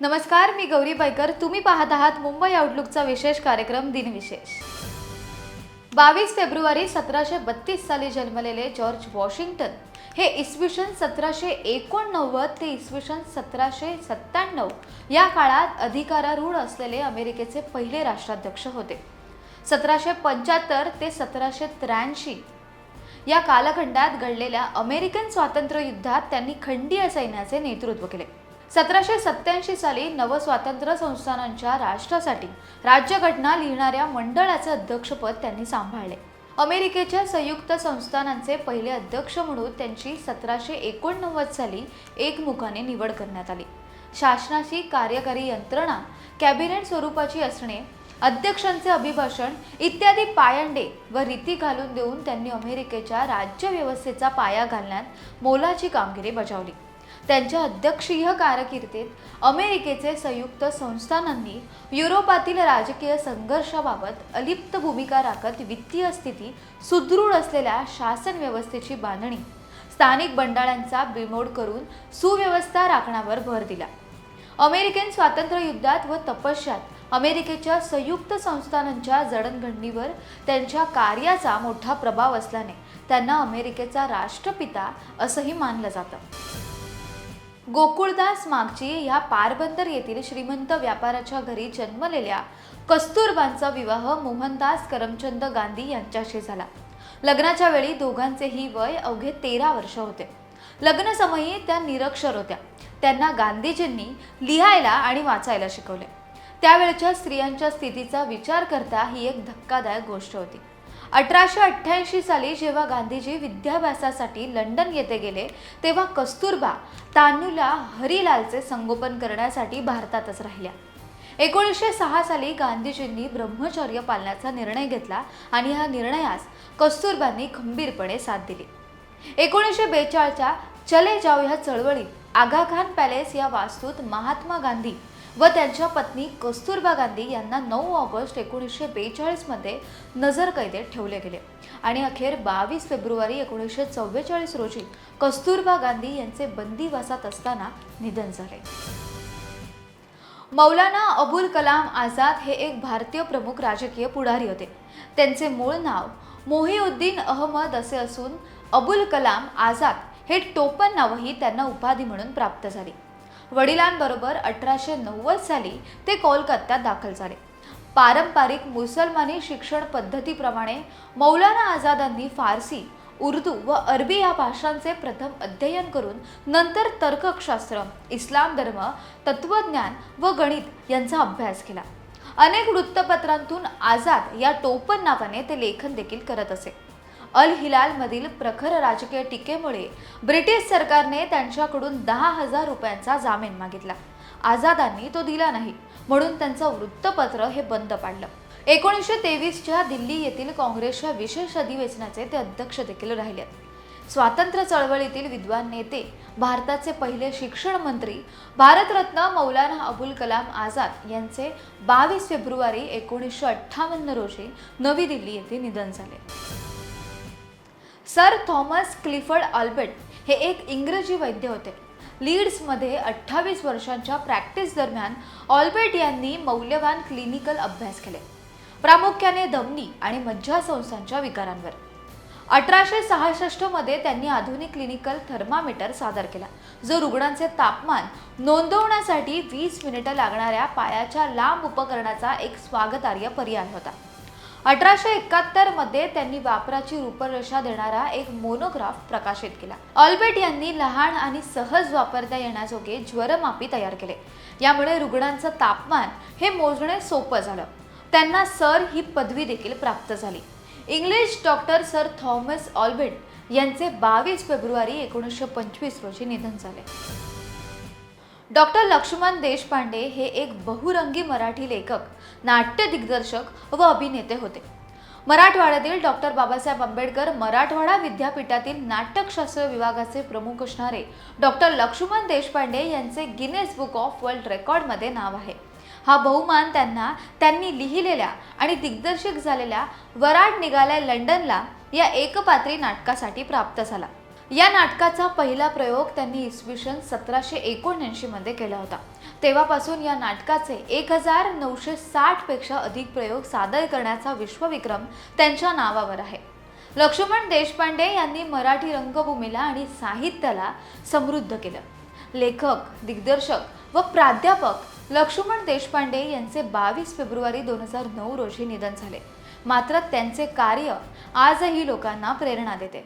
नमस्कार मी गौरी बायकर तुम्ही पाहत आहात मुंबई आउटलुकचा विशेष कार्यक्रम दिनविशेष. बावीस फेब्रुवारी सतराशे बत्तीस साली जन्मलेले जॉर्ज वॉशिंग्टन हे इसवी सन सतराशे एकोणनव्वद ते इसवी सन सतराशे सत्त्याण्णव या काळात अधिकारारूढ असलेले अमेरिकेचे पहिले राष्ट्राध्यक्ष होते. सतराशे पंच्याहत्तर ते सतराशे त्र्याऐंशी या कालखंडात घडलेल्या अमेरिकन स्वातंत्र्य युद्धात त्यांनी खंडीय सैन्याचे नेतृत्व केले. सतराशे सत्याऐंशी साली नवस्वातंत्र्य संस्थानांच्या राष्ट्रासाठी राज्यघटना लिहिणाऱ्या मंडळाचे अध्यक्षपद त्यांनी सांभाळले. अमेरिकेच्या संयुक्त संस्थानांचे पहिले अध्यक्ष म्हणून त्यांची सतराशे एकोणनव्वद साली एकमुखाने निवड करण्यात आली. शासनाची कार्यकारी यंत्रणा कॅबिनेट स्वरूपाची असणे अध्यक्षांचे अभिभाषण इत्यादी पायंडे व रीती घालून देऊन त्यांनी अमेरिकेच्या राज्यव्यवस्थेचा पाया घालण्यात मोलाची कामगिरी बजावली. त्यांच्या अध्यक्षीय कारकिर्दीत अमेरिकेचे संयुक्त संस्थानांनी युरोपातील राजकीय संघर्षाबाबत अलिप्त भूमिका राखत वित्तीय स्थिती सुदृढ असलेल्या शासन व्यवस्थेची बांधणी स्थानिक बंडाळ्यांचा बिमोड करून सुव्यवस्था राखण्यावर भर दिला. अमेरिकन स्वातंत्र्य युद्धात व तपश्यात अमेरिकेच्या संयुक्त संस्थानांच्या जडणघडणीवर त्यांच्या कार्याचा मोठा प्रभाव असल्याने त्यांना अमेरिकेचा राष्ट्रपिता असंही मानलं जातं. गोकुळदास मागची ह्या पारबंदर येथील श्रीमंत व्यापाराच्या घरी जन्मलेल्या कस्तुरबांचा विवाह मोहनदास करमचंद गांधी यांच्याशी झाला. लग्नाच्या वेळी दोघांचेही वय अवघे तेरा वर्ष होते. लग्नसमयी त्या निरक्षर होत्या. त्यांना गांधीजींनी लिहायला आणि वाचायला शिकवले. त्यावेळच्या स्त्रियांच्या स्थितीचा विचार करता ही एक धक्कादायक गोष्ट होती. अठराशे अठ्ठ्याऐंशी साली जेव्हा गांधीजी विद्याभ्यासासाठी लंडन येथे गेले तेव्हा कस्तुरबा तान्यूला हरिलालचे संगोपन करण्यासाठी भारतातच राहिल्या. एकोणीसशे सहा साली गांधीजींनी ब्रह्मचर्य पालण्याचा निर्णय घेतला आणि ह्या निर्णयास कस्तुरबांनी खंबीरपणे साथ दिली. एकोणीसशे बेचाळच्या चले जाव ह्या चळवळीत आगा खान पॅलेस या वास्तूत महात्मा गांधी व त्यांच्या पत्नी कस्तुरबा गांधी यांना नऊ ऑगस्ट एकोणीसशे बेचाळीसमध्ये नजरकैदेत ठेवले गेले. आणि अखेर बावीस फेब्रुवारी एकोणीसशे चव्वेचाळीस रोजी कस्तुरबा गांधी यांचे बंदीवासात असताना निधन झाले. मौलाना अबुल कलाम आझाद हे एक भारतीय प्रमुख राजकीय पुढारी होते. त्यांचे मूळ नाव मोहिउद्दीन अहमद असे असून अबुल कलाम आझाद हे टोपण नावही त्यांना उपाधी म्हणून प्राप्त झाली. वडिलांबरोबर अठराशे नव्वद साली ते कोलकात्यात दाखल झाले. पारंपरिक मुसलमानी शिक्षण पद्धतीप्रमाणे मौलाना आझादांनी फारसी उर्दू व अरबी या भाषांचे प्रथम अध्ययन करून नंतर तर्कशास्त्र इस्लाम धर्म तत्वज्ञान व गणित यांचा अभ्यास केला. अनेक वृत्तपत्रांतून आझाद या टोपण नावाने ते लेखन देखील करत असे. अल हिलालमधील प्रखर राजकीय टीकेमुळे ब्रिटिश सरकारने त्यांच्याकडून दहा हजार रुपयांचा जामीन मागितला. आझादांनी तो दिला नाही म्हणून त्यांचं वृत्तपत्र हे बंद पाडलं. एकोणीसशे तेवीसच्या दिल्ली येथील काँग्रेसच्या विशेष अधिवेशनाचे ते अध्यक्ष देखील राहिले स्वातंत्र्य चळवळीतील विद्वान नेते भारताचे पहिले शिक्षण मंत्री भारतरत्न मौलाना अबुल कलाम आझाद यांचे बावीस फेब्रुवारी एकोणीसशे अठ्ठावन्न रोजी नवी दिल्ली येथे निधन झाले. सर थॉमस क्लिफर्ड अल्बर्ट हे एक इंग्रजी वैद्य होते. लीड्समध्ये अठ्ठावीस वर्षांच्या प्रॅक्टिस दरम्यान ऑल्बर्ट यांनी मौल्यवान क्लिनिकल अभ्यास केले. प्रामुख्याने धमनी आणि मज्जासंस्थांच्या विकारांवर. अठराशे सहासष्टमध्ये त्यांनी आधुनिक क्लिनिकल थर्मामीटर सादर केला जो रुग्णांचे तापमान नोंदवण्यासाठी वीस मिनिटं लागणाऱ्या पायाच्या लांब उपकरणाचा एक स्वागतार्ह पर्याय होता. अठराशे एकाहत्तरमध्ये त्यांनी वापराची रूपरेषा देणारा एक मोनोग्राफ प्रकाशित केला. ऑल्बेट यांनी लहान आणि सहज वापरता येण्याजोगे ज्वरमापी तयार केले. यामुळे रुग्णांचं तापमान हे मोजणे सोपं झालं. त्यांना सर ही पदवी देखील प्राप्त झाली. इंग्लिश डॉक्टर सर थॉमस ऑल्बेट यांचे बावीस फेब्रुवारी एकोणीसशे पंचवीस रोजी निधन झाले. डॉक्टर लक्ष्मण देशपांडे हे एक बहुरंगी मराठी लेखक नाट्य दिग्दर्शक व अभिनेते होते. मराठवाड्यातील डॉक्टर बाबासाहेब आंबेडकर मराठवाडा विद्यापीठातील नाटकशास्त्र विभागाचे प्रमुख असणारे डॉक्टर लक्ष्मण देशपांडे यांचे गिनेस बुक ऑफ वर्ल्ड रेकॉर्डमध्ये नाव आहे. हा बहुमान त्यांना त्यांनी लिहिलेल्या आणि दिग्दर्शक झालेल्या वराड निघाल्या लंडनला या एकपात्री नाटकासाठी प्राप्त झाला. या नाटकाचा पहिला प्रयोग त्यांनी इसवी सन सतराशे एकोणऐंशीमध्ये केला होता. तेव्हापासून या नाटकाचे एक हजार नऊशे साठपेक्षा अधिक प्रयोग सादर करण्याचा विश्वविक्रम त्यांच्या नावावर आहे. लक्ष्मण देशपांडे यांनी मराठी रंगभूमीला आणि साहित्याला समृद्ध केलं. लेखक दिग्दर्शक व प्राध्यापक लक्ष्मण देशपांडे यांचे बावीस फेब्रुवारी दोन हजार नऊ रोजी निधन झाले. मात्र त्यांचे कार्य आजही लोकांना प्रेरणा देते.